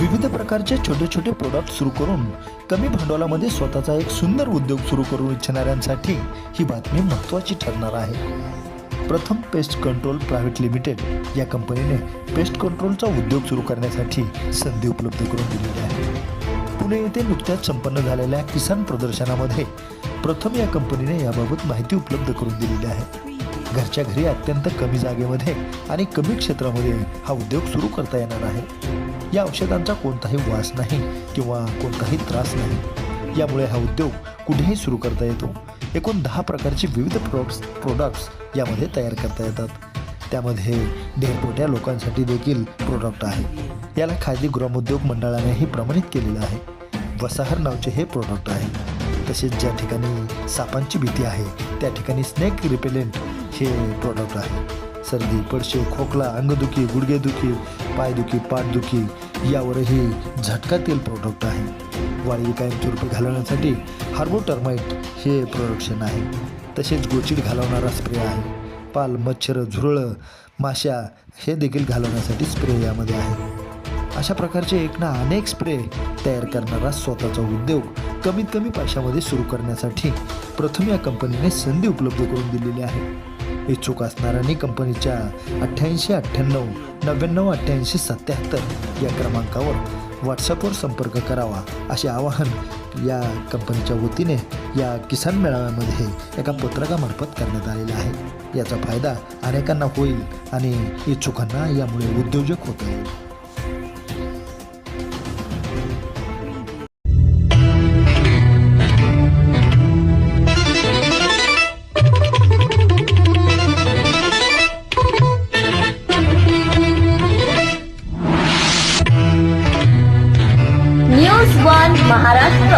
विविध प्रकारचे छोटे छोटे प्रोडक्ट सुरू करून कमी भांडवलामध्ये स्वतःचा एक सुंदर उद्योग सुरू करू इच्छिणाऱ्यांसाठी ही बातमी महत्त्वाची ठरणार आहे. प्रथम पेस्ट कंट्रोल प्रायव्हेट लिमिटेड या कंपनीने पेस्ट कंट्रोलचा उद्योग सुरू करण्यासाठी संधी उपलब्ध करून दिलेली आहे. पुणे येथे नुकत्याच संपन्न झालेल्या किसान प्रदर्शनामध्ये प्रथम या कंपनीने याबाबत माहिती उपलब्ध करून दिलेली आहे. घरच्या घरी अत्यंत कमी जागेमध्ये आणि कमी क्षेत्रामध्ये हा उद्योग सुरू करता येणार आहे. या औषधांचा कोणताही वास नाही किंवा कोणताही त्रास नाही. यामुळे हा उद्योग कुठेही सुरू करता येतो. एकूण दहा प्रकारचे विविध प्रोडक्ट्स प्रोडक्ट्स यामध्ये तयार करता येतात. त्यामध्ये ढेरपोट्या लोकांसाठी देखील प्रोडक्ट आहे. याला खाजगी ग्रामोद्योग मंडळानेही प्रमाणित केलेलं आहे. वसाहर नावचे हे प्रोडक्ट आहे. तसेच ज्या ठिकाणी सापांची भीती आहे त्या ठिकाणी स्नेक रिपेलेंट हे प्रोडक्ट आहे. सर्दी पडशे खोकला अंगदुखी गुडघेदुखी पायदुखी पाठदुखी यावरही झटकातील प्रोडक्ट आहे. वाळवी कायमस्वरूपी घालवण्यासाठी हार्बो टर्माइट हे प्रोडक्शन आहे. तसेच गोचीड घालवणारा स्प्रे आहे. पाल मच्छर झुरळं माश्या हे देखील घालवण्यासाठी स्प्रे यामध्ये आहे. अशा प्रकारचे एक ना अनेक स्प्रे तयार करणारा स्वतःचा उद्योग कमीत कमी पैशामध्ये सुरू करण्यासाठी प्रथम या कंपनीने संधी उपलब्ध करून दिलेली आहे. इच्छुक असणाऱ्यांनी कंपनीच्या अठ्ठ्याऐंशी अठ्ठ्याण्णव नव्याण्णव अठ्ठ्याऐंशी सत्याहत्तर या क्रमांकावर व्हॉट्सअपवर संपर्क करावा असे आवाहन या कंपनीच्या वतीने या किसान मेळाव्यामध्ये एका पत्रकामार्फत करण्यात आलेलं आहे. याचा फायदा अनेकांना होईल आणि इच्छुकांना यामुळे उद्योजक होत येईल. Maharashtra.